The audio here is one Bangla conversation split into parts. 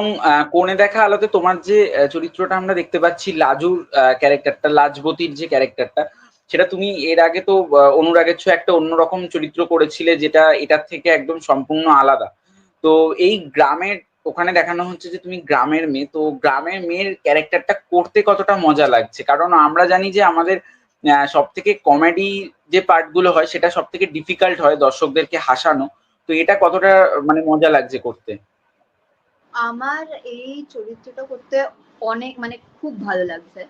এবং কোণে দেখা আলোতে তোমার যে চরিত্রটা আমরা দেখতে পাচ্ছি, লাজুর ক্যারেক্টারটা, লাজবতীর যে ক্যারেক্টারটা, সেটা তুমি এর আগে তো অনুরাগের ছোঁয়া একটা অন্যরকম চরিত্র করেছিলে যেটা এটার থেকে একদম সম্পূর্ণ আলাদা। তো এই গ্রামের, ওখানে দেখানো হচ্ছে যে তুমি গ্রামের মেয়ে, তো গ্রামের মেয়ের ক্যারেক্টারটা করতে কতটা মজা লাগছে? কারণ আমরা জানি যে আমাদের সব থেকে কমেডি যে পার্টগুলো হয়, সেটা সব থেকে ডিফিকাল্ট হয় দর্শকদেরকে হাসানো, তো এটা কতটা মানে মজা লাগছে করতে? আমার এই চরিত্রটা করতে অনেক মানে খুব ভালো লাগছে।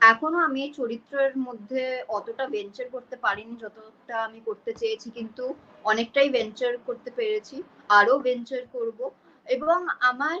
এখনও আমি এই চরিত্রের মধ্যে অতটা ভেঞ্চার করতে পারিনি, যতটা আমি করতে চেয়েছি, কিন্তু অনেকটাই ভেঞ্চার করতে পেরেছি আরও ভেঞ্চার করব। এবং আমার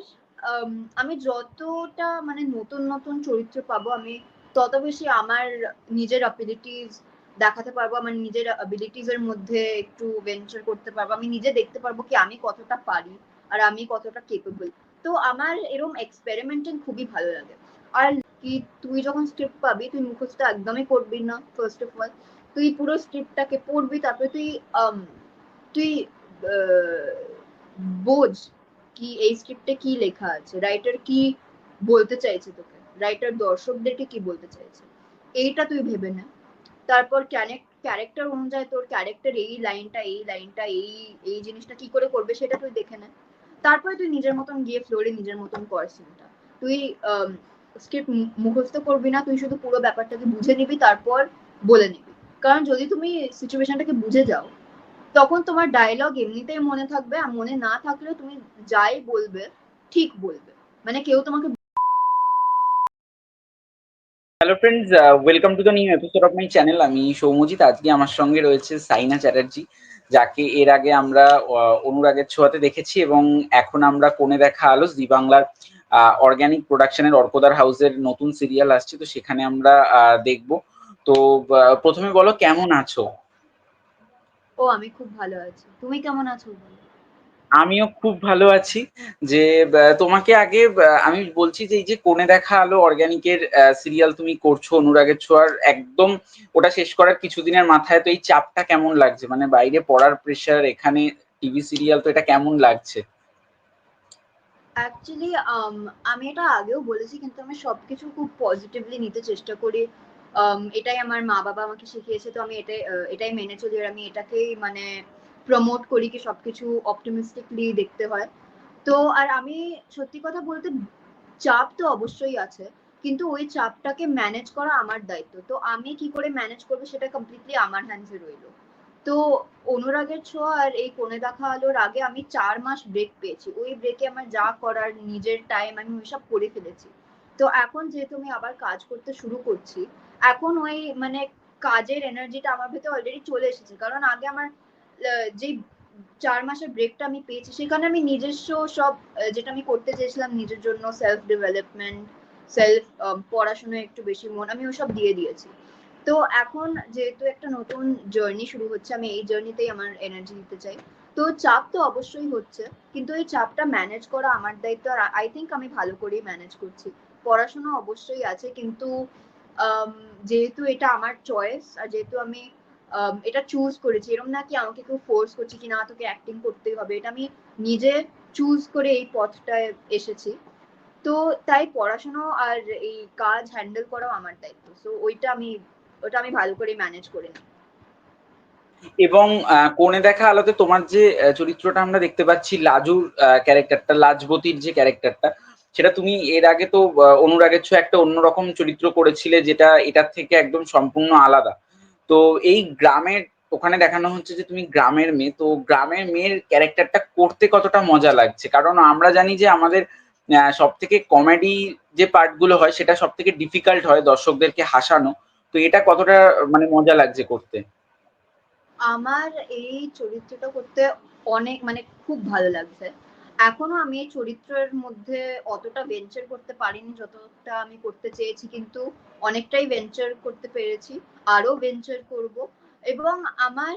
আমি যতটা মানে নতুন নতুন চরিত্র পাবো, আমি তত বেশি আমার নিজের অ্যাবিলিটিস দেখাতে পারব, আমার নিজের অ্যাবিলিটিস এর মধ্যে একটু ভেঞ্চার করতে পারব। আমি নিজে দেখতে পারব কি আমি কতটা পারি, আর আমি কতটা কেপেবল তো আমার এরকম এক্সপেরিমেন্টিং খুবই ভালো লাগে। আর কি, তুই যখন স্ক্রিপ্ট পাবি, তুই মুখস্থ একদমই করবি না ফার্স্ট অফ অল তুই পুরো স্ক্রিপ্টটাকে পড়বি, তারপরে তুই তুই বোঝ কি এই স্ক্রিপ্টে কি লেখা আছে রাইটার কি বলতে চাইছে তোকে রাইটার দর্শকদেরকে কি বলতে চাইছে। এইটা তুই ভেবে না। তারপর ক্যারেক্টার অনুযায়ী তোর ক্যারেক্টার এই লাইনটা এই লাইনটা, এই এই জিনিসটা কি করে করবে সেটা তুই দেখে নে। তারপরে তুই নিজের মতন গিয়ে ফ্লোরে নিজের মতন কর সিনটা তুই স্ক্রিপ্ট মুখস্থ করবি না, তুই শুধু পুরো ব্যাপারটাকে বুঝে নিবি, তারপর বলে নিবি। কারণ যদি তুমি সিচুয়েশনটাকে বুঝে যাও, তখন তোমার ডায়লগ এমনিতেই মনে থাকবে আর মনে না থাকলেও তুমি যাই বলবে, ঠিক বলবে। মানে কেউ তোমাকে hello friends welcome to the new episode of my channel আমি সৌমজিৎ, আজকে আমার সঙ্গে রয়েছে সাইনা চ্যাটার্জি। যাকে এর আগে আমরা অনুরাগের ছোঁয়াতে দেখেছি এবং এখন আমরা কোণে দেখা আলো, জি বাংলার অর্গ্যানিক প্রোডাকশনের অর্কদার হাউসের নতুন সিরিয়াল আসছে, তো সেখানে আমরা দেখব। তো প্রথমে বলো, কেমন আছো? ও, আমি খুব ভালো আছি। তুমি কেমন আছো? আমিও খুব ভালো আছি যে তোমাকে আগে আমি বলছি যে এই যে কোণে দেখা আলো অর্গানিকের সিরিয়াল তুমি করছ অনুরাগের ছোঁয়ার একদম ওটা শেষ করার কিছুদিনের মাথায় তো এই চাপটা কেমন লাগছে? মানে বাইরে পড়ার প্রেশার এখানে টিভি সিরিয়াল তো এটা কেমন লাগছে? অ্যাকচুয়ালি আমি এটা আগেও বলেছি কিন্তু আমি সবকিছু খুব পজিটিভলি নিতে চেষ্টা করি। Um, এটাই আমার মা বাবা আমাকে শিখিয়েছে তো আমি এটাই এটাই মেনে চলি আর আমি এটাকেই মানে প্রমোট করি কি সবকিছু অপটিমিস্টিকলি দেখতে হয়। তো আর আমি সত্যি কথা বলতে চাপ তো অবশ্যই আছে, কিন্তু ওই চাপটাকে ম্যানেজ করা আমার দায়িত্ব। তো আমি কি করে ম্যানেজ করব সেটা কমপ্লিটলি আমার হ্যান্ডসে রইল। তো অনুরাগের ছোঁয়া আর এই কোণে দেখা আলোর আগে আমি চার মাস ব্রেক পেয়েছি। ওই ব্রেকে আমার যা করার নিজের টাইম আমি ওইসব করে ফেলেছি। তো এখন যেহেতু আমি আবার কাজ করতে শুরু করছি, এখন ওই মানে কাজের এনার্জিটা আমার ভেতরে অলরেডি চলে এসেছে। কারণ আগে আমার যেই চার মাসের ব্রেকটা আমি পেয়েছি সেখানে আমি নিজস্ব সব যেটা আমি করতে চেয়েছিলাম নিজের জন্য সেলফ ডেভেলপমেন্ট সেলফ পড়াশোনায় একটু বেশি মন আমি ওসব দিয়ে দিয়েছি। তো এখন যেহেতু একটা নতুন জার্নি শুরু হচ্ছে আমি এই জার্নিতেই আমার এনার্জি দিতে চাই। তো চাপ তো অবশ্যই হচ্ছে কিন্তু এই চাপটা ম্যানেজ করা আমার দায়িত্ব আর আই থিঙ্ক আমি ভালো করেই ম্যানেজ করছি। পড়াশোনা অবশ্যই আছে কিন্তু যেহেতু এটা আমার চয়েস আর যেহেতু আম, এটা চুজ করেছি। এরকম না কি আমাকে কেউ ফোর্স করছে কি না তোকে অ্যাক্টিং করতেই হবে। এটা আমি নিজে চুজ করে এই পথটায় এসেছি। তো তাই পড়াশোনা আর এই কাজ হ্যান্ডেল করাও আমার দায়িত্ব। সো ওইটা আমি, ওটা আমি ভালো করে ম্যানেজ করে নিই। এবং কোণে দেখা আলোতে তোমার যে চরিত্রটা আমরা দেখতে পাচ্ছি, লাজুর ক্যারেক্টারটা, লাজবতীর যে ক্যারেক্টারটা, সেটা তুমি এর আগে তো অনুরাগের ছোঁয়া একটা অন্যরকম চরিত্র করেছিলে, যেটা এটার থেকে একদম সম্পূর্ণ আলাদা। তো এই গ্রামের, ওখানে দেখানো হচ্ছে যে তুমি গ্রামের মেয়ে, তো গ্রামের মেয়ের ক্যারেক্টারটা করতে কতটা মজা লাগছে? কারণ আমরা জানি যে আমাদের সব থেকে কমেডি যে পার্টগুলো হয়, সেটা সব থেকে ডিফিকাল্ট হয় দর্শকদেরকে হাসানো। তো এটা কতটা মানে মজা লাগছে করতে? আমার এই চরিত্রটা করতে অনেক মানে খুব ভালো লাগছে। এখনও আমি এই চরিত্রের মধ্যে অতটা ভেঞ্চার করতে পারিনি, যতটা আমি করতে চেয়েছি, কিন্তু অনেকটাই ভেঞ্চার করতে পেরেছি আরও ভেঞ্চার করব। এবং আমার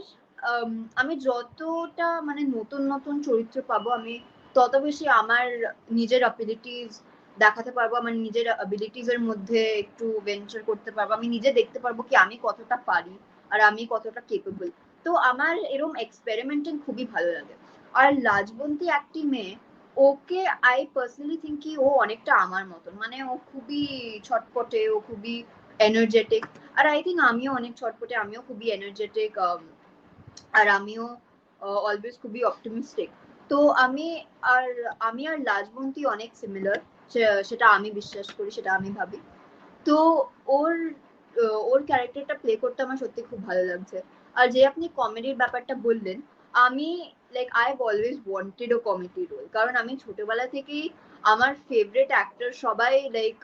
আমি যতটা মানে নতুন নতুন চরিত্র পাবো, আমি তত বেশি আমার নিজের অ্যাবিলিটিস দেখাতে পারব, আমার নিজের অ্যাবিলিটিস এর মধ্যে একটু ভেঞ্চার করতে পারব, আমি নিজে দেখতে পারব কি আমি কতটা পারি, আর আমি কতটা কেপেবল তো আমার এরকম এক্সপেরিমেন্টিং খুবই ভালো লাগে। আর লাজবন্তী একটি মেয়ে, ওকে আই পার্সোনালি থিঙ্ক কি ও অনেকটা আমার মতন। মানে ও খুবই ছটপটে, ও খুবই এনার্জেটিক আর আই থিঙ্ক আমিও অনেক ছটপটে, আমিও খুবই এনার্জেটিক আর আমিও অলওয়েজ খুবই অপটিমিস্টিক তো আমি আর আমি আর লাজবন্তী অনেক সিমিলার সেটা আমি বিশ্বাস করি, সেটা আমি ভাবি। তো ওর ওর ক্যারেক্টারটা প্লে করতে আমার সত্যি খুব ভালো লাগছে। আর যে আপনি কমেডির ব্যাপারটা বললেন, আমি like I always wanted a comedy role কারণ আমি ছোটবেলা থেকেই আমার ফেভারিট অ্যাক্টর সবাই লাইক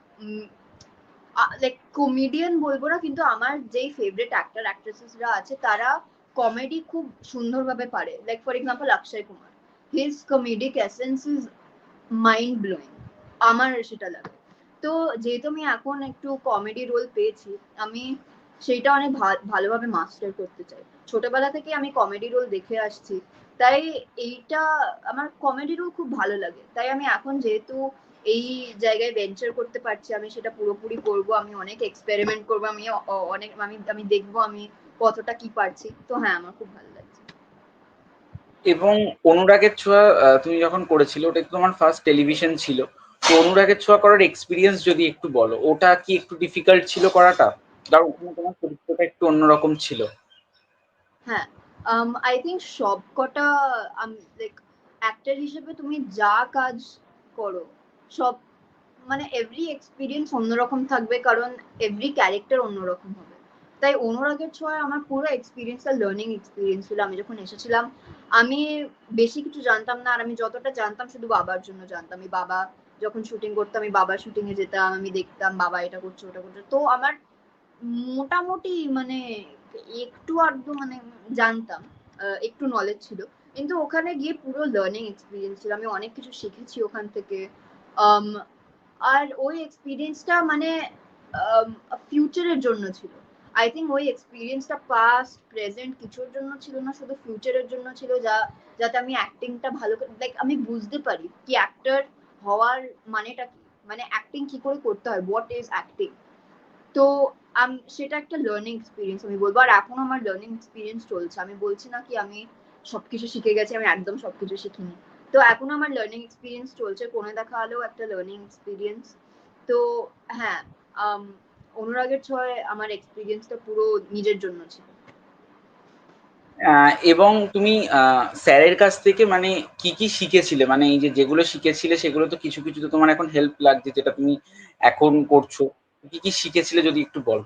লাইক কমেডিয়ান বলব না, কিন্তু আমার যেই ফেভারিট অ্যাক্টর অ্যাক্ট্রেসেসরা আছে, তারা কমেডি খুব সুন্দরভাবে পারে। Like for example Akshay Kumar his comedic essence is mind blowing আমার সেটা লাগে। তো যেহেতু আমি এখন একটু কমেডি রোল পেয়েছি, আমি সেইটা অনেক ভালোভাবে মাস্টার করতে চাই। ছোটবেলা থেকে আমি কমেডি রোল দেখে আসছি। তাই এইটা আমার কমেডি রোল খুব ভালো লাগে। তাই আমি এখন যেহেতু এই জায়গায় ভেঞ্চার করতে পারছি আমি সেটা পুরোপুরি করব আমি অনেক এক্সপেরিমেন্ট করব আমি অনেক আমি আমি দেখব আমি কতটা কি পারছি। তো হ্যাঁ আমার খুব ভালো লাগছে। এবং অনুরাগের ছোঁয়া তুমি যখন করেছিলে ওটা তো তোমার ফার্স্ট টেলিভিশন ছিল। তো অনুরাগের ছোঁয়া করার এক্সপিরিয়েন্স যদি একটু বলো ওটা কি একটু ডিফিকাল্ট ছিল করাটা? কারণ ওখানে তোমার চরিত্রটা একটু অন্যরকম ছিল। হ্যাঁ আই থিঙ্ক সব কটা লাইক অ্যাক্টর হিসেবে তুমি যা কাজ করো, সব মানে এভরি এক্সপিরিয়েন্স অন্যরকম থাকবে কারণ এভরি ক্যারেক্টার অন্যরকম হবে। তাই অনুরাগের ছোঁয়ায় আমার পুরো এক্সপিরিয়েন্সটা লার্নিং এক্সপিরিয়েন্স ছিল। আমি যখন এসেছিলাম, আমি বেশি কিছু জানতাম না আর আমি যতটা জানতাম শুধু বাবার জন্য জানতাম। আমি বাবা যখন শুটিং করতাম, আমি বাবার শুটিং এ যেতাম, আমি দেখতাম বাবা এটা করছে, ওটা করছে। তো আমার মোটামুটি মানে একটু আধটু মানে জানতাম একটু নলেজ ছিল। কিন্তু ওখানে গিয়ে পুরো লার্নিং এক্সপিরিয়েন্স ছিল। আমি অনেক কিছু শিখেছি ওখান থেকে। আর ওই এক্সপিরিয়েন্সটা মানে ফিউচারের জন্য ছিল। আই থিঙ্ক ওই এক্সপিরিয়েন্সটা পাস্ট প্রেজেন্ট কিছুর জন্য ছিল না, শুধু ফিউচারের জন্য ছিল যা, যাতে আমি অ্যাক্টিংটা ভালো করে লাইক আমি বুঝতে পারি কি অ্যাক্টর হওয়ার মানেটা কি? মানে অ্যাক্টিং কি করে করতে হয়? হোয়াট ইজ অ্যাক্টিং তো সেটা একটা লার্নিং এক্সপিরিয়েন্স আমি বলব। আর এখন আমার লার্নিং এক্সপিরিয়েন্স চলছে। আমি বলছি না কি আমি সবকিছু শিখে গেছি, আমি একদম সবকিছু শিখিনি। তো এখন আমার লার্নিং এক্সপিরিয়েন্স চলছে। কোনে দেখা হলেও একটা লার্নিং এক্সপিরিয়েন্স তো হ্যাঁ অনুরাগের ছয় আমার এক্সপিরিয়েন্সটা পুরো নিজের জন্য ছিল। এবং তুমি স্যারের কাছ থেকে মানে কি কি শিখেছিলে? মানে এই যে যেগুলো শিখেছিলে, সেগুলো তো কিছু কিছু তো তোমার এখন হেল্প লাগছে, যেটা তুমি এখন করছ। কি কি শিখেছিলে যদি একটু বলো?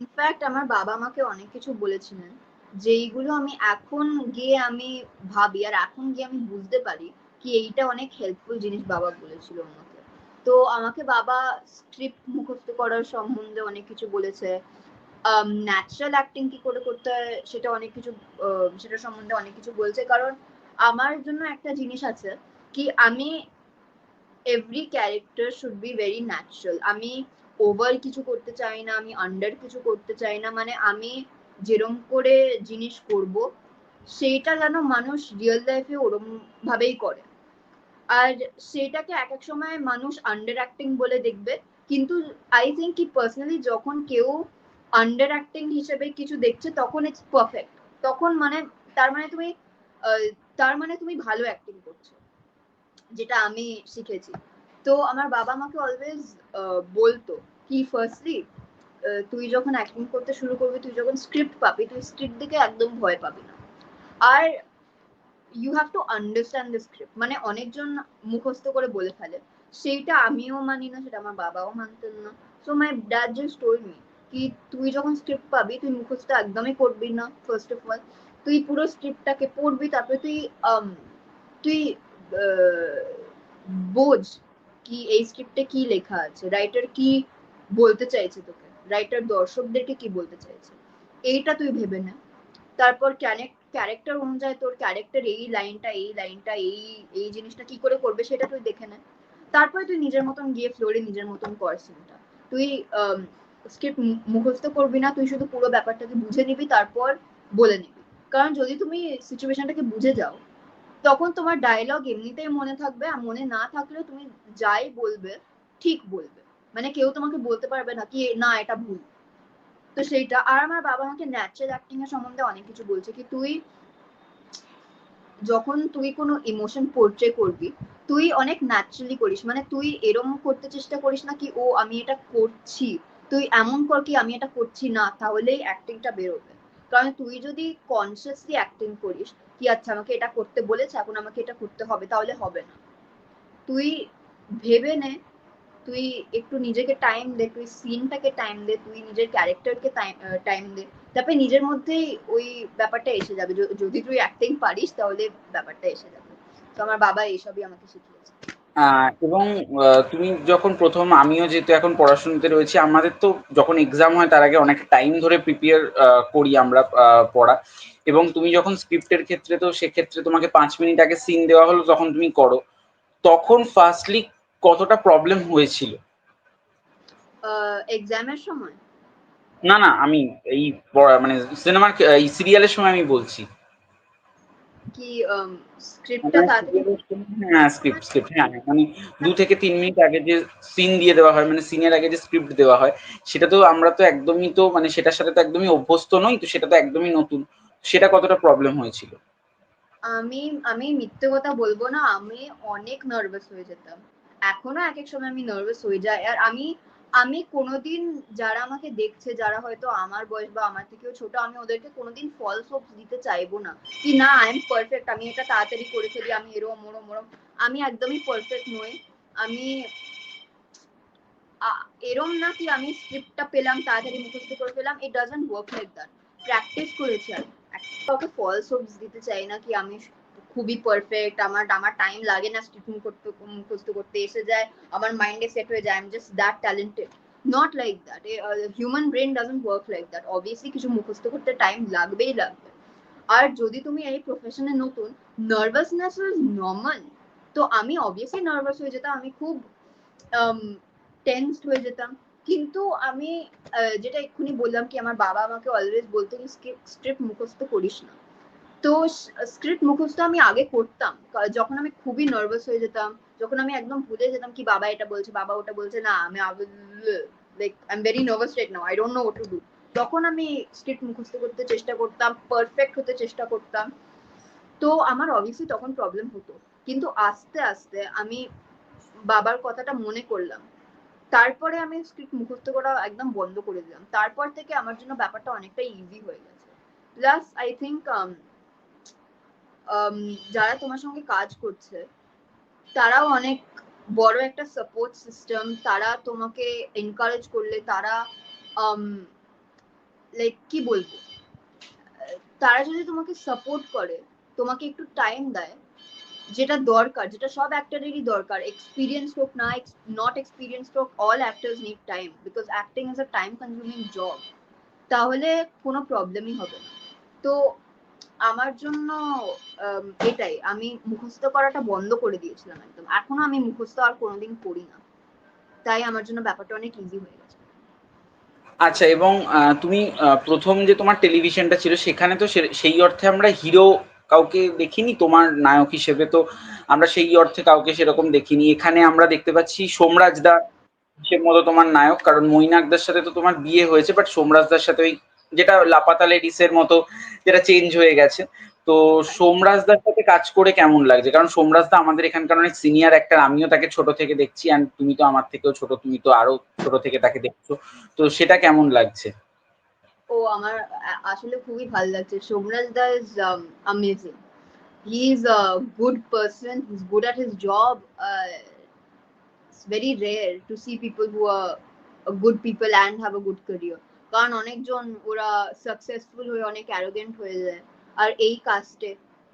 ইনফ্যাক্ট আমার বাবা আমাকে অনেক কিছু বলেছিলেন, যেইগুলো আমি এখন গিয়ে আমি ভাবি আর এখন গিয়ে আমি বুঝতে পারি কি এইটা অনেক হেল্পফুল জিনিস বাবা বলেছিল আমাকে। তো আমাকে বাবা স্ক্রিপ্ট মুখস্থ করার সম্বন্ধে অনেক কিছু বলেছে। ন্যাচারাল অ্যাক্টিং কি করে করতে হয় সেটা অনেক কিছু সেটা সম্বন্ধে অনেক কিছু বলছে। কারণ আমার জন্য একটা জিনিস আছে কি আমি every character should be very natural আমি ওভার কিছু করতে চাই না, আমি আন্ডার কিছু করতে চাই না মানে আমি যেরম করে জিনিস করব, সেইটা যেন মানুষ রিয়েল লাইফে ওরম ভাবেই করে। আর সেটাকে এক এক সময় মানুষ আন্ডার অ্যাক্টিং বলে দেখবে, কিন্তু আই থিঙ্ক কি পার্সোনালি যখন কেউ আন্ডার অ্যাক্টিং হিসেবে কিছু দেখছে, তখন ইটস পারফেক্ট তখন মানে তার মানে তুমি তার মানে তুমি ভালো অ্যাক্টিং করছ, যেটা আমি শিখেছি। তো আমার বাবা আমাকে অলওয়েজ বলতো কি ফার্স্টলি তুই যখন অ্যাক্টিং করতে শুরু করবি, তুই যখন স্ক্রিপ্ট পাবি, তুই স্ক্রিপ্ট দিকে একদম ভয় পাবি না। আর you have to understand the script মানে অনেকজন মুখস্থ করে বলে ফেলে। সেইটা আমিও মানি না, সেটা আমার বাবাও মানতেন না। So my dad just told me কি, তুই যখন স্ক্রিপ্ট পাবি, তুই মুখস্থ একদমই করবি না ফার্স্ট অফ অল তুই পুরো স্ক্রিপ্টটাকে পড়বি, তারপরে তুই তুই বোঝ কি, এই স্ক্রিপ্টে কি লেখা আছে? রাইটার কি বলতে চাইছে তোকে? রাইটার দর্শকদেরকে কি বলতে চাইছে? এইটা তুই ভেবে নে। তারপর ক্যারেক্টার অনুযায়ী তোর ক্যারেক্টার এই লাইনটা এই লাইনটা, এই এই জিনিসটা কি করে করবে সেটা তুই দেখে নে। তারপরে তুই নিজের মতন গিয়ে ফ্লোরে নিজের মতন কর সিনটা তুই স্ক্রিপ্ট মুখস্থ করবি না, তুই শুধু পুরো ব্যাপারটাকে বুঝে নিবি, তারপর বলে নিবি। কারণ যদি তুমি সিচুয়েশনটাকে বুঝে যাও তখন তোমার ডায়লগ এমনিতেই মনে থাকবে আর মনে না থাকলে তুমি যাই বলবে, ঠিক বলবে। মানে কেউ তোমাকে বলতে পারবে না কি না এটা ভুল। তো সেইটা। আর আমার বাবা আমাকে ন্যাচারাল অ্যাক্টিং এর সম্বন্ধে অনেক কিছু বলছে কি তুই যখন তুই কোনো ইমোশন পোর্ট্রে করবি, তুই অনেক ন্যাচারালি করিস। মানে তুই এরম করতে চেষ্টা করিস না কি, ও, আমি এটা করছি। তুই এমন কর কি, আমি এটা করছি না, তাহলেই অ্যাক্টিংটা বেরোবে। কারণ তুই যদি কনসিয়াসলি অ্যাক্টিং করিস কি আচ্ছা আমাকে এটা করতে বলেছে, এখন আমাকে এটা করতে হবে, তাহলে হবে না। তুই ভেবে নে, তুই একটু নিজেকে টাইম দে, তুই সিনটাকে টাইম দে, তুই নিজের ক্যারেক্টারকে টাইম দে। তারপরে নিজের মধ্যেই ওই ব্যাপারটা এসে যাবে। যদি তুই অ্যাক্টিং পারিস, তাহলে ব্যাপারটা এসে যাবে। তো আমার বাবা এইসবই আমাকে শিখিয়েছে। এবং তুমি যখন প্রথম আমিও যেহেতু এখন পড়াশোনাতে রয়েছি আমাদের তো যখন এক্সাম হয় তার আগে অনেক টাইম ধরে প্রিপেয়ার করি আমরা পড়া। এবং তুমি যখন স্ক্রিপ্টের ক্ষেত্রে তো সেক্ষেত্রে তোমাকে পাঁচ মিনিট আগে সিন দেওয়া হলো তখন তুমি করো। তখন ফার্স্টলি কতটা প্রবলেম হয়েছিল? এক্সামের সময়? না না আমি এই মানে সিনেমার এই সিরিয়ালের সময় আমি বলছি। কি স্ক্রিপ্টটা তাড়াতাড়ি হ্যাঁ স্ক্রিপ্ট স্ক্রিপ্ট হ্যাঁ, মানে দু থেকে তিন মিনিট আগে যে সিন দিয়ে দেওয়া হয় মানে সিনের আগে যে স্ক্রিপ্ট দেওয়া হয় সেটা তো আমরা তো একদমই তো মানে সেটার সাথে তো একদমই অভ্যস্ত নই তো সেটা তো একদমই নতুন। সেটা কতটা প্রবলেম হয়েছিল? আমি আমি মিথ্যে কথা বলব না আমি অনেক নার্ভাস হয়ে যেতাম। এখনও এক এক সময় আমি নার্ভাস হয়ে যাই আর আমি আমি কোনোদিন যারা আমাকে দেখছে, যারা হয়তো আমার বয়স বা আমার থেকেও ছোট, আমি ওদেরকে কোনোদিন ফলস হোপস দিতে চাইব না কি না আই এম পারফেক্ট আমি এটা তাড়াতাড়ি করে ফেলি, আমি এরম, ওরম ওরম। আমি একদমই পারফেক্ট নই। আমি এরম না কি আমি স্ক্রিপ্টটা পেলাম, তাড়াতাড়ি মুখস্থ করে ফেলাম it doesn't work like that practice করেছি আমি কাউকে ফলস হোপস দিতে চাই না কি আমি খুবই পারফেক্ট আমার আমার টাইম লাগে না স্টিচিং করতে মুখস্থ করতে এসে যায়, আমার মাইন্ডে সেট হয়ে যায় I just that talented not like that human brain doesn't work like that obviously কিছু মুখস্থ করতে টাইম লাগবেই লাগবে। আর যদি তুমি এই প্রফেশনে নতুন নার্ভাসনেস ইজ নর্মাল তো আমি অবভিয়াসলি নার্ভাস হয়ে যেতাম, আমি খুব টেন্সড হয়ে যেতাম। কিন্তু আমি যেটা এক্ষুনি বললাম কি, আমার বাবা আমাকে অলওয়েজ বলতো স্ক্রিপ্ট মুখস্থ করিস না। তো স্ক্রিপ্ট মুখস্থ আমি আগে করতাম। যখন আমি খুবই নার্ভাস হয়ে যেতাম, যখন আমি একদম ভুলে যেতাম কি বাবা এটা বলছে, বাবা ওটা বলছে, না, আমি like I am very nervous right now I don't know to do তখন আমি স্ক্রিপ্ট মুখস্থ করতে চেষ্টা করতাম পারফেক্ট হতে চেষ্টা করতাম। তো আমার অবভিয়াসলি তখন প্রবলেম হতো। কিন্তু আস্তে আস্তে আমি বাবার কথাটা মনে করলাম। তারপরে আমি স্ক্রিপ্ট মুখস্থ করা একদম বন্ধ করে দিলাম। তারপর থেকে আমার জন্য ব্যাপারটা অনেকটা ইজি হয়ে গেছে। প্লাস আই থিঙ্ক যারা তোমার সঙ্গে কাজ করছে, তারাও অনেক বড় একটা সাপোর্ট সিস্টেম তারা তোমাকে এনকারেজ করলে, তারা লাইক কি বলব? তারা যদি তোমাকে সাপোর্ট করে, তোমাকে একটু টাইম দেয়, যেটা দরকার, যেটা সব অ্যাক্টরেরই দরকার এক্সপিরিয়েন্স হোক, না নট এক্সপিরিয়েন্স হোক all actors need time because acting is a time consuming job তাহলে কোনো প্রবলেমই হবে না। তো আমার জন্য এটাই। আমি মুখস্থ করাটা বন্ধ করে দিয়েছিলাম একদম। এখনও আমি মুখস্থ আর কোনোদিন করি না। তাই আমার জন্য ব্যাপারটা অনেক ইজি হয়ে গেছে। আচ্ছা এবং তুমি প্রথম যে তোমার টেলিভিশনটা ছিল, সেখানে তো সেই অর্থে আমরা হিরো কাউকে দেখিনি, তোমার নায়ক হিসেবে। তো আমরা সেই অর্থে কাউকে সেরকম দেখিনি। এখানে আমরা দেখতে পাচ্ছি সোমরাজ দা হিসেব মতো তোমার নায়ক। কারণ মৈনাকদার সাথে তো তোমার বিয়ে হয়েছে বাট সোমরাজদার সাথে ওই যেটা লাপাতা লেডিসের মতো যেটা চেঞ্জ হয়ে গেছে। তো সোমরাজদার সাথে কাজ করে কেমন লাগছে? কারণ সোমরাজদা আমাদের এখানকার অনেক সিনিয়র একটা আমিও তাকে ছোট থেকে দেখছি অ্যান্ড তুমি তো আমার থেকেও ছোট, তুমি তো আরও ছোট থেকে তাকে দেখছ। তো সেটা কেমন লাগছে? ও, আমার আসলে খুবই ভালো লাগছে। Somraj da is amazing he is a good person he is good at his job it's very rare to see people who are good people and have a good career কারণ অনেকজন ওরা সাকসেসফুল হয়ে অনেক অ্যারোগেন্ট হয়ে যায়। আর এই কাস্টে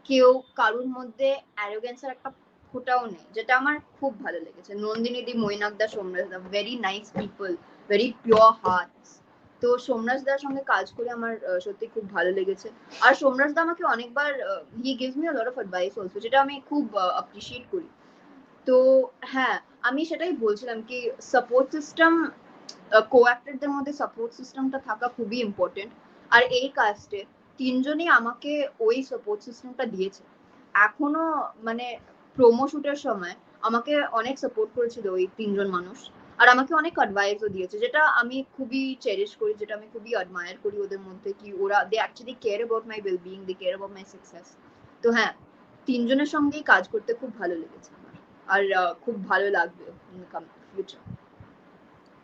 কেউ কারুর মধ্যে অ্যারোগেন্সের একটা ফোটাও নেই, যেটা আমার খুব ভালো লেগেছে। Nandini di মৈনাকদা Somraj da very nice people very pure hearts তো সোমরাজ দার সঙ্গে কাজ করে আমার সত্যি খুব ভালো লেগেছে। আর সোমরাজ দা আমাকে অনেকবার he gives me lot of advice also যেটা আমি খুব অ্যাপ্রিসিয়েট করি। তো হ্যাঁ আমি সেটাই বলছিলাম কি সাপোর্ট সিস্টেম কো অ্যাক্টরদের মধ্যে সাপোর্ট সিস্টেমটা থাকা খুবই ইম্পর্টেন্ট আর এই কাস্টে তিনজনই আমাকে ওই সাপোর্ট সিস্টেমটা দিয়েছে। এখনও মানে প্রোমো শুটের সময় আমাকে অনেক সাপোর্ট করেছিল ওই তিনজন মানুষ। আর আমাকে অনেক অ্যাডভাইসও দিয়েছে, যেটা আমি খুবই চেরিশ করি, যেটা আমি খুবই অ্যাডমায়ার করি ওদের মধ্যে কি ওরা they actually care about my well being they care about my success তো হ্যাঁ তিনজনের সঙ্গেই কাজ করতে খুব ভালো লেগেছে আমার। আর খুব ভালো লাগবে ফিউচার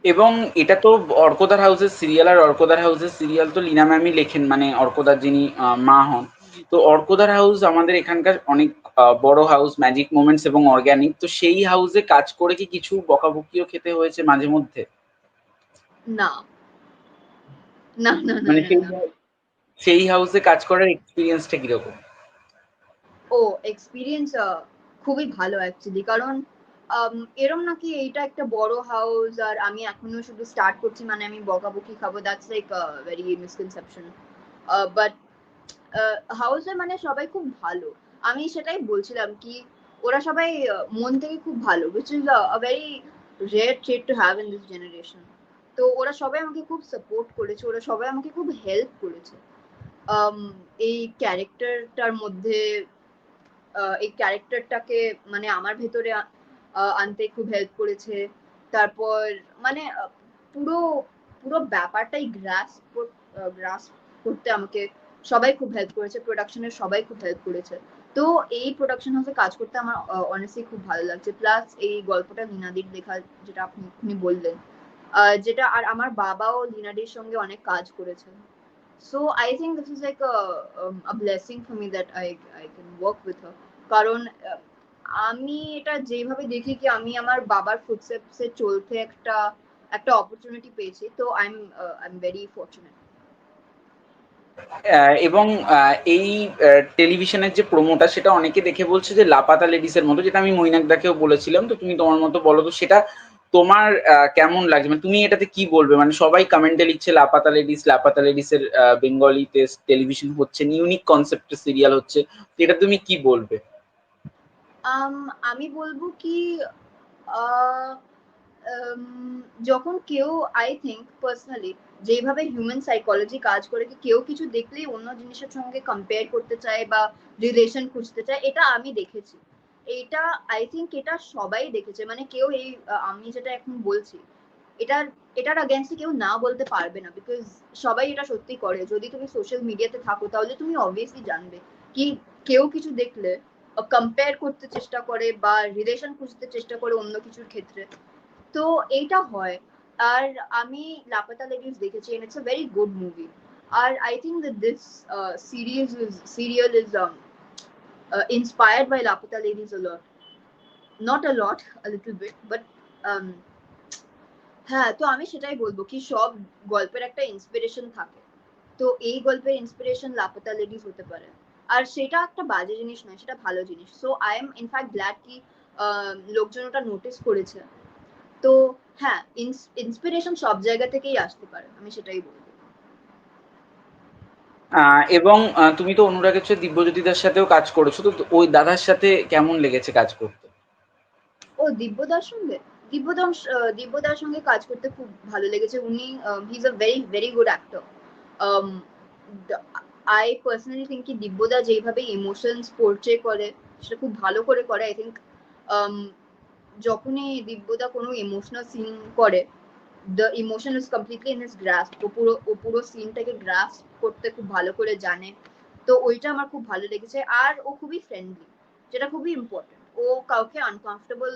এবং এটা তো অর্কদার হাউসের সিরিয়াল আর অর্কদার হাউসের সিরিয়াল তো লীনা ম্যামই লেখেন মানে অর্কদার যিনি মা হন। তো অর্কদার হাউস আমাদের এখানকার অনেক বড় হাউস ম্যাজিক মোমেন্টস এবং অর্গানিক তো সেই হাউসে কাজ করে কি কিছু বকাবকিও খেতে হয়েছে মাঝে মধ্যে? না। না না মানে সেই হাউসে কাজ করার এক্সপিরিয়েন্সটা কীরকম? ও এক্সপিরিয়েন্স খুবই ভালো অ্যাকচুয়ালি কারণ এরম নাকি এইটা একটা বড় হাউস আর আমি এখনও শুধু স্টার্ট করছি মানে আমি বকাবকি খাব that's like very misconception but হাউসে মানে সবাই খুব ভালো। আমি সেটাই বলছিলাম কি ওরা সবাই মন থেকে খুব ভালো which is a very rare trade to have in this generation তো ওরা সবাই আমাকে খুব সাপোর্ট করেছে ওরা সবাই আমাকে খুব হেল্প করেছে। Um, এই ক্যারেক্টারটার মধ্যে এই ক্যারেক্টারটাকে মানে আমার ভেতরে আনতে খুব হেল্প করেছে। তারপর মানে পুরো পুরো ব্যাপারটাই গ্রাস গ্রাস করতে আমাকে সবাই খুব হেল্প করেছে প্রোডাকশনের সবাই খুব হেল্প করেছে। তো এই প্রোডাকশন হাউসে কাজ করতে আমার অনেস্টলি খুব ভালো লাগছে। প্লাস এই গল্পটা লিনাদির লেখা, যেটা আপনি বললেন যেটা আর আমার বাবাও লিনাদির সঙ্গে অনেক কাজ করেছে। So I think this is like a blessing a blessing for I i can work with her কারণ আমি এটা যেভাবে দেখি কি আমি আমার বাবার ফুটস্টেপসে চলতে একটা একটা অপরচুনিটি পেয়েছি, তো I am I am very fortunate এবং এই টেলিভিশনের যে প্রোমোটা সেটা অনেকে দেখে বলছে যে লাপাতা লেডিস এর মতো, যেটা আমি মৈনাকদাকেও বলেছিলাম, তো তুমি তোমার মতো বলো, তো সেটা তোমার কেমন লাগছে? মানে তুমি এটাতে কি বলবে? মানে সবাই কমেন্টে লিখছে লাপাতা লেডিস লাপাতা লেডিস এর বেঙ্গলিতে টেলিভিশন হচ্ছে ইউনিক কনসেপ্টের সিরিয়াল হচ্ছে এটা তুমি কি বলবে? আমি বলব কি যখন কেউ আই থিঙ্ক পার্সোনালি যেভাবে হিউম্যান সাইকোলজি কাজ করে কি, কেউ কিছু দেখলেই অন্য জিনিসের সঙ্গে কম্পেয়ার করতে চায় বা রিলেশন খুঁজতে চায়, এটা আমি দেখেছি। এটা আই থিঙ্ক এটা সবাই দেখেছে। মানে কেউ এই, আমি যেটা এখন বলছি, এটার এটার আগেনস্টে কেউ না বলতে পারবে না বিকজ সবাই এটা সত্যি করে। যদি তুমি সোশ্যাল মিডিয়াতে থাকো, তাহলে তুমি অবভিয়াসলি জানবে। কি, কেউ কিছু দেখলে কম্পেয়ার করতে চেষ্টা করে বা রিলেশন খুঁজতে চেষ্টা করে অন্য কিছুর ক্ষেত্রে। তো এইটা হয়। আর আমি লাপাতা লেডিস দেখেছি and it's a very good movie R I think that this series is serial is inspired by Laapataa ladies a lot not a lot a little bit but um, হ্যাঁ তো আমি সেটাই বলব কি সব গল্পের একটা ইন্সপিরেশন থাকে। তো এই গল্পের ইন্সপিরেশন লাপাতা লেডিস হতে পারে। আর সেটা একটা বাজে জিনিস নয় সেটা ভালো জিনিস। So I am in fact glad কি লোকজন ওটা নোটিস করেছে। তো হ্যাঁ ইন্সপিরেশন সব জায়গা থেকেই আসতে পারে আমি সেটাই বলব। এবং তুমি তো অনুরাগের সাথে দিব্যজ্যোতিদার সাথেও কাজ করেছ তো ওই দাদার সাথে কেমন লেগেছে কাজ করতে? ও দিব্যদার সঙ্গে? দিব্যদার আহ, দিব্যদার সঙ্গে কাজ করতে খুব ভালো লেগেছে। উনি he is a very very good actor I personally think কি দিব্যদা যেইভাবে ইমোশনস পোর্ট্রে করে সেটা খুব ভালো করে করে আই থিঙ্ক যখনই দিব্যদা কোনো ইমোশনাল সিন করে the emotion is completely in his grasp ও পুরো ও পুরো সিনটাকে গ্রাস করতে খুব ভালো করে জানে। তো ওইটা আমার খুব ভালো লেগেছে, আর ও খুবই ফ্রেন্ডলি যেটা খুবই ইম্পর্টেন্ট ও কাউকে আনকমফোর্টেবল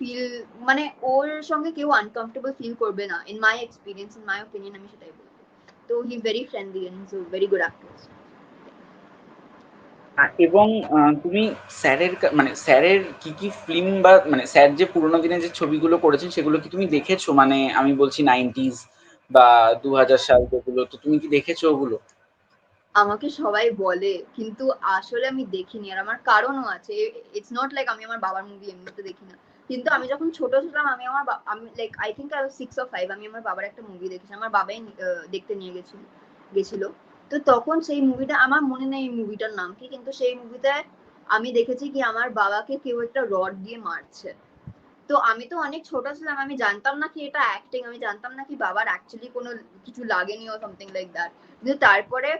ফিল মানে ওর সঙ্গে কেউ আনকমফোর্টেবল ফিল করবে না in my experience in my opinion আমি সেটাই বলব। তো he very friendly and is very good actor uh, এবং তুমি স্যারের মানে স্যারের কি কি ফিল্ম বা মানে স্যার যে পুরোনো দিনে যে ছবিগুলো করেছেন সেগুলো কি তুমি দেখেছ? মানে আমি বলছি নাইনটিজ বা দু হাজার সাল যেগুলো তো তুমি কি দেখেছ ওগুলো? আমাকে সবাই বলে কিন্তু আসলে আমি দেখিনি আর আমার কারণও আছে। ইটস নট লাইক আমি আমার বাবার মুভি এমনিতে দেখি না কিন্তু আমি যখন ছোট ছিলাম, আমি আমার আমি like I think I six of five আমি আমার বাবার একটা মুভি দেখেছি, আমার বাবাই দেখতে নিয়ে গেছিল গেছিল। তো তখন সেই মুভিটা আমার মনে নেই এই মুভিটার নাম কি, কিন্তু সেই মুভিতে আমি দেখেছি কি, আমার বাবাকে কেউ একটা রড দিয়ে মারছে। তো আমি তো অনেক ছোট ছিলাম, আমি জানতাম না কি এটা অ্যাক্টিং আমি জানতাম না কি বাবার অ্যাকচুয়ালি কোনো কিছু লাগেনি ও সামথিং লাইক দ্যাট কিন্তু তারপরে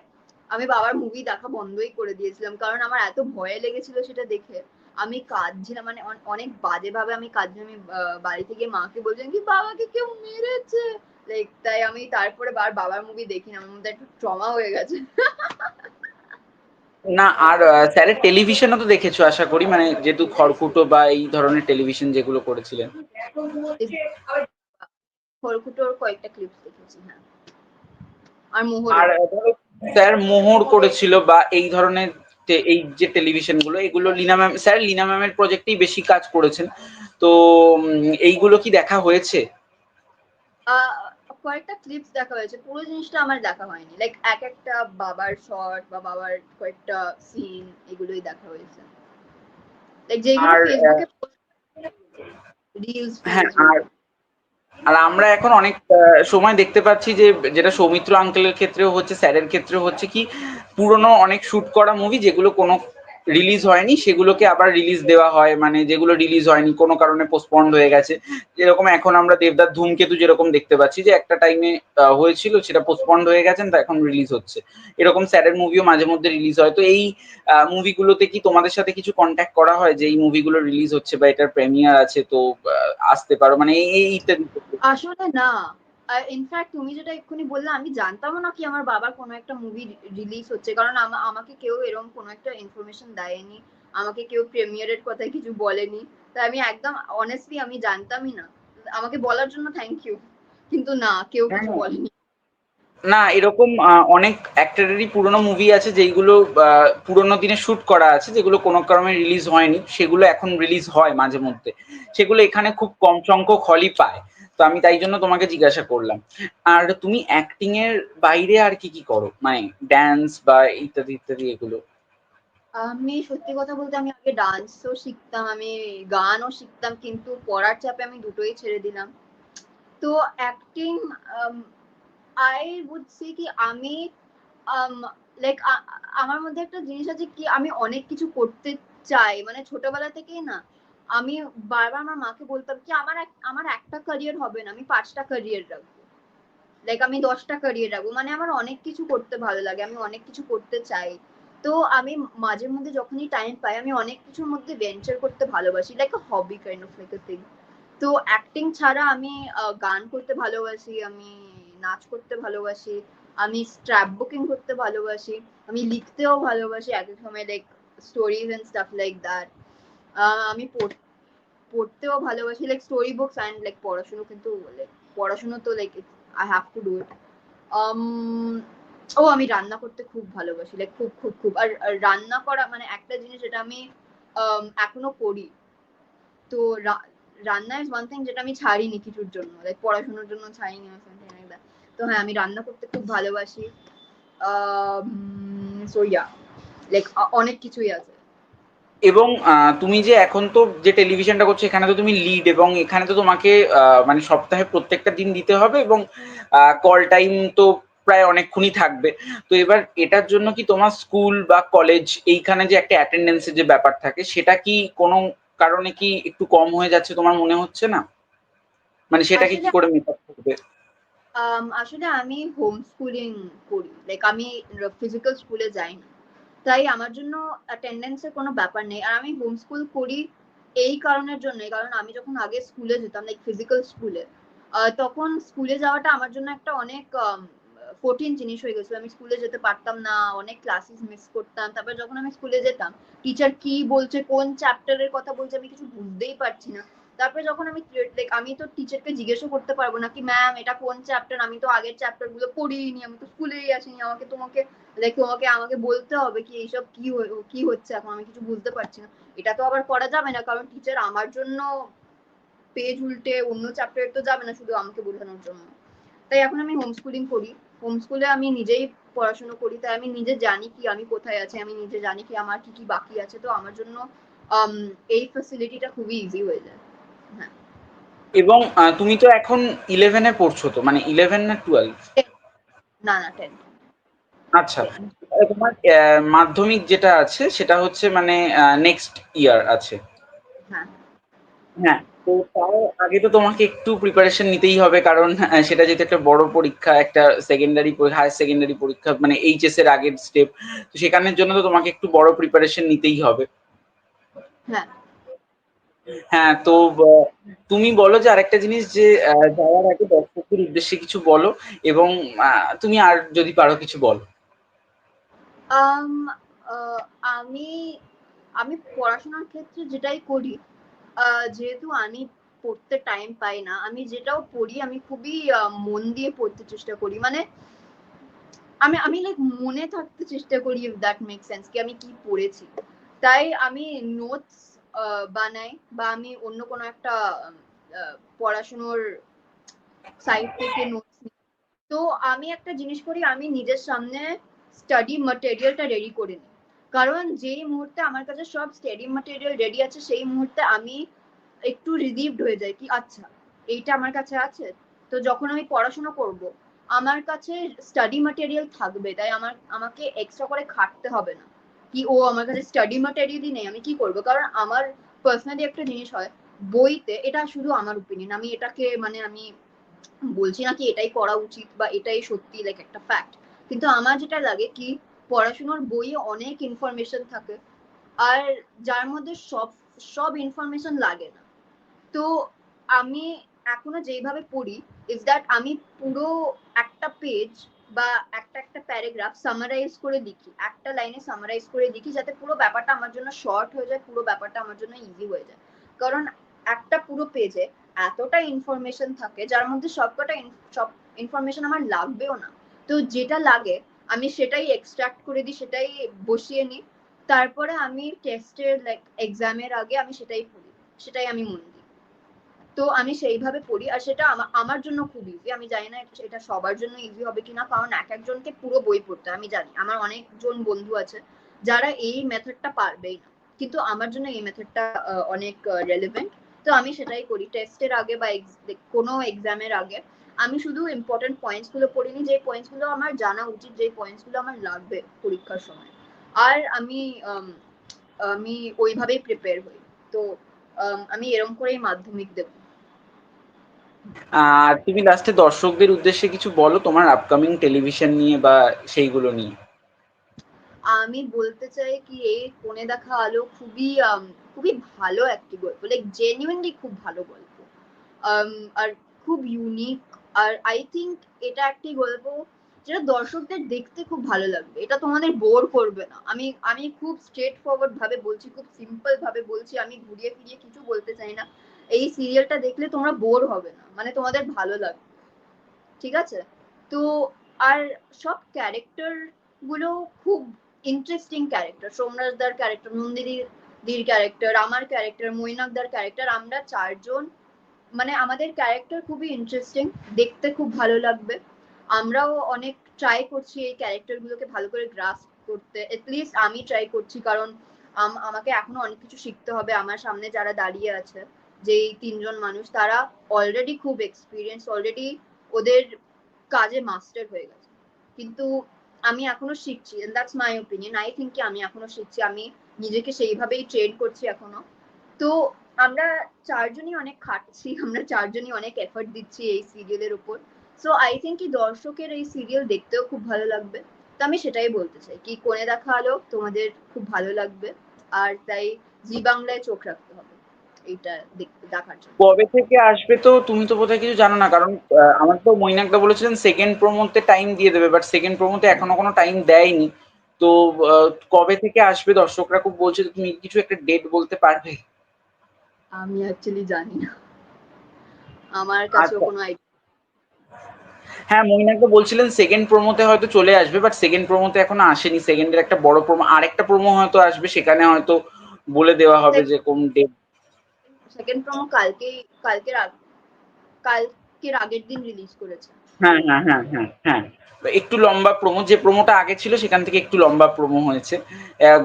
আমি বাবার মুভি দেখা বন্ধই করে দিয়েছিলাম, কারণ আমার এত ভয় লেগেছিল সেটা দেখে। আমি কাঁদছিলাম মানে অনেক বাজে ভাবে আমি কাঁদছি আমি আহ, বাড়ি থেকে মাকে বলছিলাম কি বাবাকে কেউ মেরেছে? লাইক তাই আমি তারপরে বার বাবার মুভি দেখি না আমার মধ্যে একটু ট্রমা হয়ে গেছে। না আর স্যারের টেলিভিশনও তো দেখেছ আশা করি মানে যেহেতু খড়কুটো বা এই ধরনের টেলিভিশন যেগুলো করেছিলেন। খড়কুটোর কয়েকটা ক্লিপস দেখেছি হ্যাঁ। আর মোহর আর স্যার মোহর করেছিল বা এই ধরনের এই যে টেলিভিশনগুলো এগুলো লীনা ম্যাম স্যার লীনা ম্যামের প্রজেক্টেই বেশি কাজ করেছেন। তো এইগুলো কি দেখা হয়েছে? কয়েকটা ক্লিপস দেখা হয়েছে। পুরো জিনিসটা আমার দেখা হয়নি। লাইক এক একটা বাবার শর্ট বা বাবার কয়েকটা সিন এগুলোই দেখা হয়েছে। লাইক যেগুলো ফেসবুকে রিলস হ্যাঁ আর আর আমরা এখন অনেক সময় দেখতে পাচ্ছি যে যেটা সৌমিত্র আঙ্কেলের ক্ষেত্রেও হচ্ছে, স্যারের ক্ষেত্রেও হচ্ছে কি, পুরনো অনেক শুট করা মুভি যেগুলো কোনো রিলিজ হয়নি, সেগুলোকে আবার রিলিজ দেওয়া হয় মানে যেগুলো রিলিজ হয়নি, কোনো কারণে পোস্টপন্ড হয়ে গেছে। যেরকম এখন আমরা দেবদার ধূমকেতু যেরকম দেখতে পাচ্ছি, যে একটা টাইমে হয়েছিল, সেটা পোস্টপন্ড হয়ে গেছেন তা এখন রিলিজ হচ্ছে। এরকম স্যারের মুভিও মাঝে মধ্যে রিলিজ হয়। তো এই মুভিগুলোতে কি তোমাদের সাথে কিছু কন্ট্যাক্ট করা হয়, যে এই মুভিগুলো রিলিজ হচ্ছে বা এটার প্রেমিয়ার আছে, তো আসতে পারো? মানে এই ইত্যাদি। আসলে না। ইনফ্যাক্ট তুমি যেটা এক্ষুনি বললে আমি জানতামও না কি আমার বাবার কোনো একটা মুভি রিলিজ হচ্ছে। কারণ আমা- আমাকে কেউ এরকম কোনো একটা ইনফরমেশন দেয়নি। আমাকে কেউ প্রিমিয়ারের কথা কিছু বলেনি। তাই আমি একদম অনেস্টলি আমি জানতামই না। আমাকে বলার জন্য থ্যাংক ইউ কিন্তু না কেউ কিছু হ্যাঁ। বলেনি। না এরকম অনেক অ্যাক্টরেরই পুরনো মুভি আছে যেগুলো পুরোনো দিনে শুট করা আছে যেগুলো কোনো কারণে রিলিজ হয়নি। সেগুলো এখন রিলিজ হয় মাঝে মধ্যে। সেগুলো এখানে খুব কম সংখ্যক হলই পায়। তো আমি তাই জন্য তোমাকে জিজ্ঞাসা করলাম। আর তুমি অ্যাক্টিং এর বাইরে আর কি কি করো? মানে ড্যান্স বা ইত্যাদি ইত্যাদি এগুলো? আমি সত্যি কথা বলতে আমি আগে ডান্সও শিখতাম, আমি গানও শিখতাম, কিন্তু পড়ার চাপে আমি দুটোই ছেড়ে দিলাম। তো অ্যাক্টিং আই উড সে কি আমি লাইক আমার মধ্যে একটা জিনিস আছে কি আমি অনেক কিছু করতে চাই। মানে ছোটবেলা থেকেই না আমি বারবার আমার মাকে বলতাম কি, আমার আমার একটা ক্যারিয়ার হবে না, আমি পাঁচটা ক্যারিয়ার রাখব। লাইক আমি দশটা ক্যারিয়ার রাখব। মানে আমার অনেক কিছু করতে ভালো লাগে, আমি অনেক কিছু করতে চাই। তো আমি মাঝে মধ্যে যখনই টাইম পাই, আমি অনেক কিছুর মধ্যে ভেঞ্চার করতে ভালোবাসি like a hobby kind of like thing তো অ্যাক্টিং ছাড়া আমি গান করতে ভালোবাসি, আমি নাচ করতে ভালোবাসি, আমি স্ট্র্যাপ বুকিং করতে ভালোবাসি, আমি লিখতেও ভালোবাসি, এক এক সময় like stories and stuff like that আমি পড়- পড়তেও ভালোবাসি like story books and like পড়াশুনো কিন্তু like, পড়াশুনো তো like I have to do it ও আমি রান্না করতে খুব ভালোবাসি লাইক খুব খুব খুব। আর রান্না করা মানে একটা জিনিস যেটা আমি um, এখনও করি। তো রান্না ইজ ওয়ান থিং যেটা আমি ছাড়িনি কিছুর জন্য লাইক পড়াশোনার জন্য ছাড়িনি তো হ্যাঁ আমি রান্না করতে খুব ভালোবাসি। সো ইয়া লাইক অনেক কিছুই আছে। এবং আহ, তুমি যে এখন তো যে টেলিভিশনটা করছ এখানে তো তুমি লিড এবং এখানে তো তোমাকে আহ, মানে সপ্তাহে প্রত্যেকটা দিন দিতে হবে এবং কল টাইম তো প্রায় অনেকক্ষণই থাকবে। তো এবার এটার জন্য কি তোমার স্কুল বা কলেজ এইখানে যে একটা অ্যাটেন্ডেন্সের যে ব্যাপার থাকে সেটা কি কোনো কারণে কি একটু কম হয়ে যাচ্ছে তোমার মনে হচ্ছে না? মানে সেটাকে কি করে মেকআপ করবে? Um, আসলে আমি হোম স্কুলিং করি। লাইক আমি ফিজিক্যাল স্কুলে যাই না তাই আমার জন্য অ্যাটেন্ডেন্সের কোনো ব্যাপার নেই। আর আমি হোম স্কুল করি এই কারণের জন্য কারণ আমি যখন আগে স্কুলে যেতাম লাইক ফিজিক্যাল স্কুলে তখন স্কুলে যাওয়াটা আমার জন্য একটা অনেক কঠিন জিনিস হয়ে গেছিল। আমি স্কুলে যেতে পারতাম না, অনেক ক্লাসেস মিস করতাম। তারপর যখন আমি স্কুলে যেতাম টিচার কি বলছে, কোন চ্যাপ্টারের কথা বলছে, আমি কিছু বুঝতেই পারছি না। তারপরে যখন আমি লাইক আমি তো টিচারকে জিজ্ঞেসও করতে পারব না কি ম্যাম এটা কোন চ্যাপ্টার আমি তো আগের চ্যাপ্টারগুলো পড়িনি আমি তো স্কুলেই আসিনি আমাকে তোমাকে লাইক তোমাকে আমাকে বলতে হবে কি এইসব কি কি হচ্ছে এখন? আমি কিছু বুঝতে পারছি না। এটা তো আবার করা যাবে না কারণ টিচার আমার জন্য পেজ উল্টে অন্য চ্যাপ্টারে তো যাবে না শুধু আমাকে বোঝানোর জন্য। তাই এখন আমি হোম স্কুলিং করি। হোম স্কুলে আমি নিজেই পড়াশোনা করি তাই আমি নিজে জানি কি আমি কোথায় আছি আমি নিজে জানি কি আমার কি কি বাকি আছে। তো আমার জন্য um, এই ফ্যাসিলিটিটা খুবই ইজি হয়ে যায়। এবং তুমি তো এখন ইলেভেনে পড়ছো তো? মানে ইলেভেন না টুয়েলভ না না টেন আচ্ছা। তোমার মাধ্যমিক যেটা আছে সেটা হচ্ছে মানে নেক্সট ইয়ার আছে। হ্যাঁ। হ্যাঁ তো তার আগে তো তোমাকে একটু প্রিপারেশন নিতেই হবে কারণ সেটা যেহেতু একটা বড় পরীক্ষা একটা সেকেন্ডারি হায়ার সেকেন্ডারি পরীক্ষা মানে এইচএস এর আগের স্টেপ তো সেখানের জন্য তো তোমাকে একটু বড় প্রিপারেশন নিতেই হবে। হ্যাঁ। হ্যাঁ তো তুমি বলো যে আরেকটা জিনিস যে যাওয়ার আগে দর্শকদের উদ্দেশ্যে কিছু বলো এবং তুমি আর যদি পারো কিছু বলো। আমি আমি পড়াশোনার ক্ষেত্রে যেটাই করি যেহেতু আমি পড়তে টাইম পাই না, আমি যেটাও পড়ি, আমি খুবই মন দিয়ে পড়তে চেষ্টা করি। মানে আমি আমি লাইক মনে থাকতে চেষ্টা করি ইফ দ্যাট মেক সেন্স কি আমি কি পড়েছি। তাই আমি নোটস বানাই বা আমি অন্য কোনো একটা পড়াশুনোর সাইট থেকে নোটস তো আমি একটা জিনিস করি, আমি নিজের সামনে স্টাডি ম্যাটেরিয়ালটা রেডি করে নিই। কারণ যেই মুহূর্তে আমার কাছে সব স্টাডি ম্যাটেরিয়াল রেডি আছে, সেই মুহূর্তে আমি একটু রিলিভড হয়ে যাই, কি আচ্ছা এইটা আমার কাছে আছে। তো যখন আমি পড়াশোনা করব, আমার কাছে স্টাডি ম্যাটেরিয়াল থাকবে, তাই আমার, আমাকে এক্সট্রা করে খাটতে হবে না। কি ও আমার কাছে স্টাডি ম্যাটেরিয়ালই নেই, আমি কি করব? কারণ আমার পার্সোনালি একটা জিনিস হয়, বইতে এটা শুধু আমার ওপিনিয়ন আমি এটাকে মানে আমি বলছি না কি এটাই করা উচিত বা এটাই সত্যি লাইক একটা ফ্যাক্ট কিন্তু আমার যেটা লাগে কি, পড়াশোনার বইয়ে অনেক ইনফরমেশন থাকে, আর যার মধ্যে সব সব ইনফরমেশন লাগে না। তো আমি এখনও যেইভাবে পড়ি ইজ দ্যাট আমি পুরো একটা পেজ বা একটা একটা প্যারাগ্রাফ সামারাইজ করে লিখি একটা লাইনে সামারাইজ করে লিখি যাতে পুরো ব্যাপারটা আমার জন্য শর্ট হয়ে যায়, পুরো ব্যাপারটা আমার জন্য ইজি হয়ে যায়। কারণ একটা পুরো পেজে এতটা ইনফরমেশন থাকে, যার মধ্যে সবকটা সব ইনফরমেশন আমার লাগবেও না। তো যেটা লাগে, আমি সেটাই এক্সট্রাক্ট করে দিই, সেটাই বসিয়ে নিই। তারপরে আমি টেস্টের লাইক এক্সামের আগে আমি সেটাই পড়ি, সেটাই আমি মনে দিই। তো আমি সেইভাবে পড়ি আর সেটা আমা- আমার জন্য খুব ইজি আমি জানি না এটা সবার জন্য ইজি হবে কিনা, কারণ এক একজনকে পুরো বই পড়তে আমি জানি। আমার অনেকজন বন্ধু আছে, যারা এই মেথডটা পারবেই না। কিন্তু আমার জন্য এই মেথডটা অনেক রেলেভেন্ট তো আমি সেটাই করি। টেস্টের আগে বা কোনো এক্সামের আগে, আমি শুধু ইম্পর্টেন্ট পয়েন্টসগুলো পড়িনি, যে পয়েন্টসগুলো আমার জানা উচিত, যে পয়েন্টসগুলো আমার লাগবে পরীক্ষার সময়। আর আমি আমি ওইভাবেই প্রিপেয়ার হই। তো আমি এরকম করেই মাধ্যমিক দেব। আর তুমি লাস্টে দর্শকদের উদ্দেশ্যে কিছু বলো তোমার আপকামিং টেলিভিশন নিয়ে বা সেইগুলো নিয়ে। আমি বলতে চাই কি, এই কোণে দেখা আলো খুবই খুবই ভালো একটি গল্প লাইক জেনুইনলি খুব ভালো গল্প। আর খুব ইউনিক আর আই থিঙ্ক এটা একটি গল্প যেটা দর্শকদের দেখতে খুব ভালো লাগবে। এটা তোমাদের বোর করবে না। আমি আমি খুব স্ট্রেট ফরওয়ার্ড ভাবে বলছি, খুব সিম্পল ভাবে বলছি, আমি ঘুরিয়ে ফিরিয়ে কিছু বলতে চাই না। এই সিরিয়ালটা দেখলে তোমরা বোর হবে না। মানে তোমাদের ভালো লাগবে। ঠিক আছে? তো আর সব ক্যারেক্টারগুলো খুব ইন্টারেস্টিং ক্যারেক্টার সোমরাজদার ক্যারেক্টার নন্দিনীর দির ক্যারেক্টার আমার ক্যারেক্টার মৈনাকদার ক্যারেক্টার আমরা চারজন মানে আমাদের ক্যারেক্টার খুবই ইন্টারেস্টিং দেখতে খুব ভালো লাগবে। আমরাও অনেক ট্রাই করছি এই ক্যারেক্টার গুলোকে ভালো করে গ্রাস করতে। এটলিস্ট আমি ট্রাই করছি, কারণ আম- আমাকে এখনও অনেক কিছু শিখতে হবে। আমার সামনে যারা দাঁড়িয়ে আছে। যেই তিনজন মানুষ, তারা অলরেডি খুব এক্সপিরিয়েন্স অলরেডি ওদের কাজে মাস্টার হয়ে গেছে। কিন্তু আমি এখনও শিখছি that's my opinion I think কি আমি এখনও শিখছি, আমি নিজেকে সেইভাবেই ট্রেন করছি এখনও। তো আমরা চারজনই অনেক খাটছি, আমরা চারজনই অনেক এফর্ট দিচ্ছি এই সিরিয়ালের উপর। সো আই থিঙ্ক কি দর্শকের এই সিরিয়াল দেখতেও খুব ভালো লাগবে। তো আমি সেটাই বলতে চাই কি কোণে দেখা আলো তোমাদের খুব ভালো লাগবে, আর তাই জি বাংলায় চোখ রাখতে হবে। দেখতে দেখার জন্য। কবে থেকে আসবে তো তুমি তো বোধহয় কিছু জানো না কারণ আহ, আমার তো মৈনাকদা বলেছিলেন সেকেন্ড প্রোমোতে টাইম দিয়ে দেবে বাট সেকেন্ড প্রোমোতে এখনও কোনো টাইম দেয়নি। তো কবে থেকে আসবে দর্শকরা খুব বলছে তুমি কিছু একটা ডেট বলতে পারবে। আমি অ্যাকচুয়ালি জানি না। আমার কাছেও আচ্ছা। কোনো আইডিয়া হ্যাঁ মৈনাকদা বলছিলেন সেকেন্ড প্রোমোতে হয়তো চলে আসবে বাট সেকেন্ড প্রোমোতে এখনও আসেনি। সেকেন্ডের একটা বড় প্রোমো আরেকটা প্রোমো হয়তো আসবে সেখানে হয়তো বলে দেওয়া হবে যে কোন ডেট সেকেন্ড প্রোমো কালকে কালকের কালকের আগের দিন রিলিজ করেছে। হ্যাঁ হ্যাঁ হ্যাঁ হ্যাঁ হ্যাঁ। একটু লম্বা প্রোমো যে প্রোমোটা আগে ছিল, সেখান থেকে একটু লম্বা প্রোমো হয়েছে।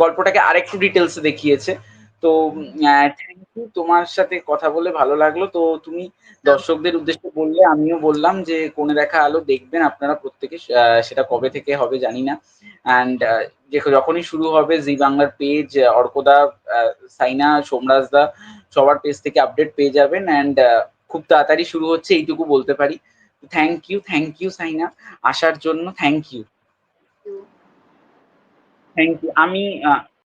গল্পটাকে আরেকটু ডিটেলসে দেখিয়েছে। তো থ্যাংক ইউ তোমার সাথে কথা বলে ভালো লাগল। তো তুমি দর্শকদের উদ্দেশ্যে বললে আমিও বললাম যে কোণে দেখা আলো দেখবেন আপনারা প্রত্যেকে সেটা কবে থেকে হবে জানি না। অ্যান্ড যখনই শুরু হবে জি বাংলার পেজ অর্কদা সাইনা সোমরাজদা সবার পেজ থেকে আপডেট পেয়ে যাবেন। অ্যান্ড খুব তাড়াতাড়ি শুরু হচ্ছে এইটুকু বলতে পারি। Thank you thank you Saina. আসার জন্য থ্যাংক ইউ থ্যাংক ইউ আমি